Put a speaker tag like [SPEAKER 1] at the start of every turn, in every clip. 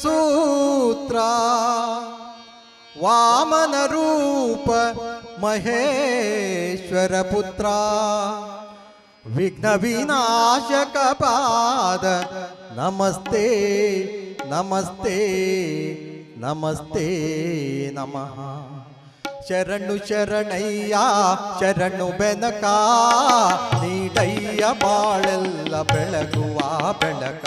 [SPEAKER 1] ಸೂತ್ರ ವಾಮನ ರೂಪ ಮಹೇಶ್ವರ ಪುತ್ರ ವಿಘ್ನ ವಿನಾಶಕ ಪಾದ ನಮಸ್ತೆ ನಮಸ್ತೆ ನಮಸ್ತೆ ನಮಃ ಶರಣು ಶರಣಯ್ಯ ಶರಣು ಬೆನಕ ನೀಡಯ್ಯ ಬಾಳೆಲ್ಲ ಬೆಳಗುವ ಬೆಳಕ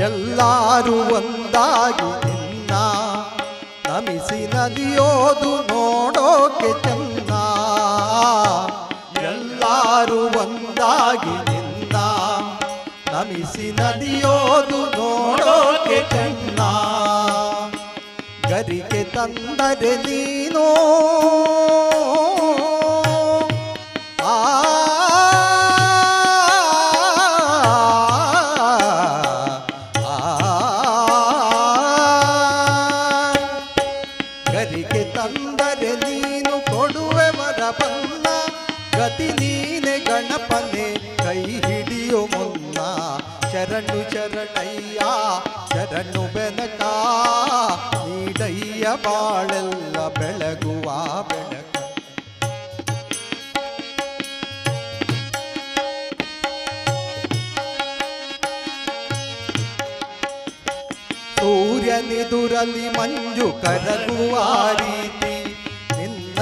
[SPEAKER 1] ಎಲ್ಲರೂ ಒಂದಾಗಿ ನಿನ್ನ ನಮಿಸಿ ನದಿಯೋದು ನೋಡೋಕೆ ಚಂದ ಎಲ್ಲರೂ ಒಂದಾಗಿ ನಿನ್ನ ನಮಿಸಿ ನದಿಯೋದು ನೋಡೋಕೆ ಚಂದ ಗರಿಗೆ ತಂದರೆ ನೀನು ಬನ್ನ ಗತಿ ನೀನೆ ಗಣಪನೆ, ಕೈ ಹಿಡಿಯೋ ಮುನ್ನ, ಶರಣು ಶರಣಯ್ಯ, ಶರಣು ಬೆನಕ ನೀಡಯ್ಯ ಬಾಳೆಲ್ಲ ಬೆಳಗುವ ಬೆಳಕ ಸೂರ್ಯನಿದುರಲಿ ಮಂಜು ಕರಗುವ ರೀತಿ, ನಿನ್ನ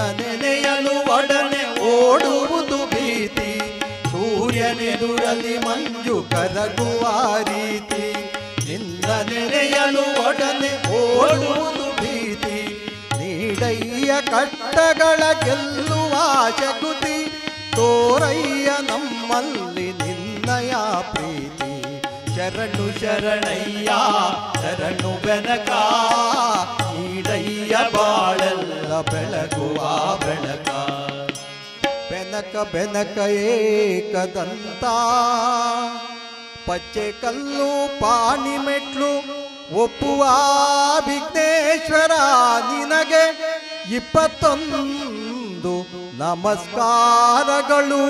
[SPEAKER 1] ನೆನೆಯಲು ಒಡನೆ ಓಡುವುದು ಭೀತಿ. ಸೂರ್ಯನೆದುರಲಿ ಮಂಜು ಕರಗುವ ರೀತಿ. ನಿನ್ನ ನೆನೆಯಲು ಒಡನೆ ಓಡುವುದು ಭೀತಿ. ನೀಡಯ್ಯ ಕಟ್ಟಗಳ ಗೆಲ್ಲುವ ಜಗುತಿ ತೋರಯ್ಯ ನಮ್ಮಲ್ಲಿ ನಿನ್ನಯ ಪ್ರೀತಿ. ಶರಣು ಶರಣಯ್ಯ, ಶರಣು ಬೆನಕ. ನೀಡಯ್ಯ ಬಾಳೆಲ್ಲ ಬೆಳಗುವ ಬೆಳಕ. ಬೆನಕ ಬೆನಕ ಏಕದಂತ. ಪಚ್ಚೆ ಕಲ್ಲು ಪಾಣಿ ಮೆಟ್ಲು ಒಪ್ಪುವ ವಿಘ್ನೇಶ್ವರ ನಿನಗೆ ಇಪ್ಪತ್ತೊಂದು ನಮಸ್ಕಾರಗಳು.